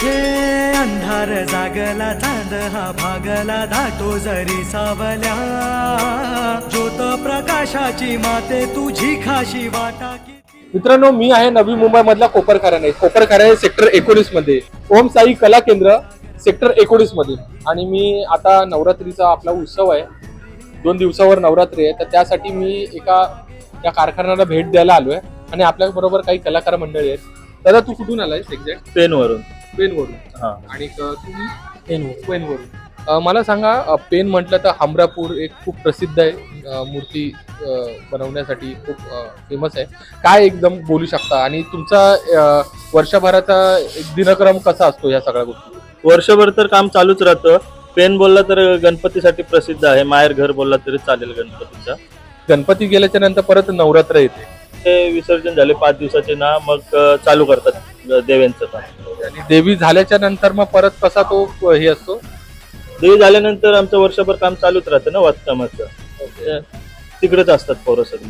हे अंधार जागला चांद हा भागला धाटो जरी सावल्या. ज्योत प्रकाशाची माते तुझी खाशी वाटा किती मित्रांनो मी आहे नवी मुंबई मधला कोपरखाराने कोपरखारा सेक्टर एकोणीसमध्ये ओम साई कला केंद्र सेक्टर एकोणीसमध्ये आणि मी आता नवरात्रीचा आपला उत्सव आहे. दोन दिवसावर नवरात्री आहे. तर त्यासाठी मी एका या कारखान्याला भेट द्यायला आलोय. आणि आपल्या बरोबर काही कलाकार मंडळी आहेत. दादा तू कुठून आलायस एक्झॅक्ट? पेन वरून पेनवरून हा. आणि क- तुम्ही पेनवरून मला सांगा पेन म्हटलं तर हमरापूर एक खूप प्रसिद्ध आहे. मूर्ती बनवण्यासाठी खूप फेमस आहे. काय एकदम बोलू शकता? आणि तुमचा वर्षभराचा एक दिनक्रम कसा असतो या सगळ्या गोष्टी? वर्षभर तर काम चालूच राहतं. पेन बोलला तर गणपतीसाठी प्रसिद्ध आहे. माहेर घर बोलला तरी चालेल गणपतीचा. गणपती गेल्याच्यानंतर परत नवरात्र येते. ते विसर्जन झाले पाच दिवसाचे ना मग चालू करतात अं, देव्यांचं काम. आणि देवी झाल्याच्यानंतर मग परत कसा तो हे असतो? देवी झाल्यानंतर आमचं वर्षभर काम चालूच राहतं ना वाचकामाचं तिकडेच असतात पोरं सगळी.